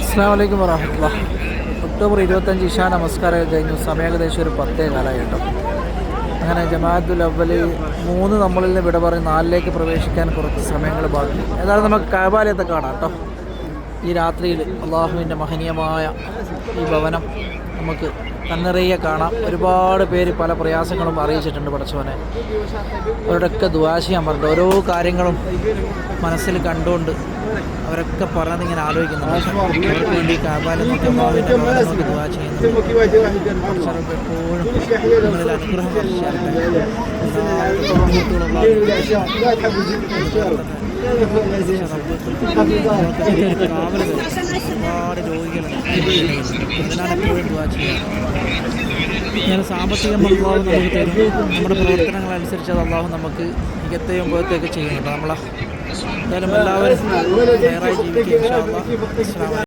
അസ്സാം വലൈക്കും വറഹമുല്ല ഒക്ടോബർ ഇരുപത്തഞ്ച് ഇഷാ നമസ്കാരം കഴിഞ്ഞു. സമയം ഏകദേശം ഒരു പത്തേ കാലമായിട്ടോ അങ്ങനെ ജമാഅത്തുൽ അവൽ മൂന്ന് നമ്മളിൽ നിന്ന് വിട പറഞ്ഞ് നാലിലേക്ക് പ്രവേശിക്കാൻ കുറച്ച് സമയങ്ങൾ ബാക്കി. ഏതായാലും നമുക്ക് കാബാലയത്തെ കാണാം കേട്ടോ. ഈ രാത്രിയിൽ അള്ളാഹുവിന്റെ മഹനീയമായ ഈ ഭവനം നമുക്ക് കണ്ണിറയെ കാണാം. ഒരുപാട് പേര് പല പ്രയാസങ്ങളും അറിയിച്ചിട്ടുണ്ട് പഠിച്ചവനെ അവരുടെയൊക്കെ ദുവാശയാൻ പറഞ്ഞിട്ട് ഓരോ കാര്യങ്ങളും മനസ്സിൽ കണ്ടുകൊണ്ട് അവരൊക്കെ പറഞ്ഞിങ്ങനെ ആലോചിക്കുന്നുണ്ട്. അവർക്ക് വേണ്ടി കാബാലം ദുവാ ചെയ്യുന്നു എപ്പോഴും നിങ്ങളിൽ അനുഗ്രഹം വരും ഒരുപാട് രോഗികളുണ്ട് ഇതിനാണ് എപ്പോഴും ദുവാ ചെയ്യുക ഞാൻ സാമ്പത്തികം അള്ളാഹു നമുക്ക് തരും. നമ്മുടെ പ്രവർത്തനങ്ങളനുസരിച്ച് അത് അള്ളാഹു നമുക്ക് മികത്തെയും ഉപയോഗത്തെയൊക്കെ ചെയ്യുന്നുണ്ട് നമ്മളെ എന്തായാലും എല്ലാവരും ജീവിക്കുക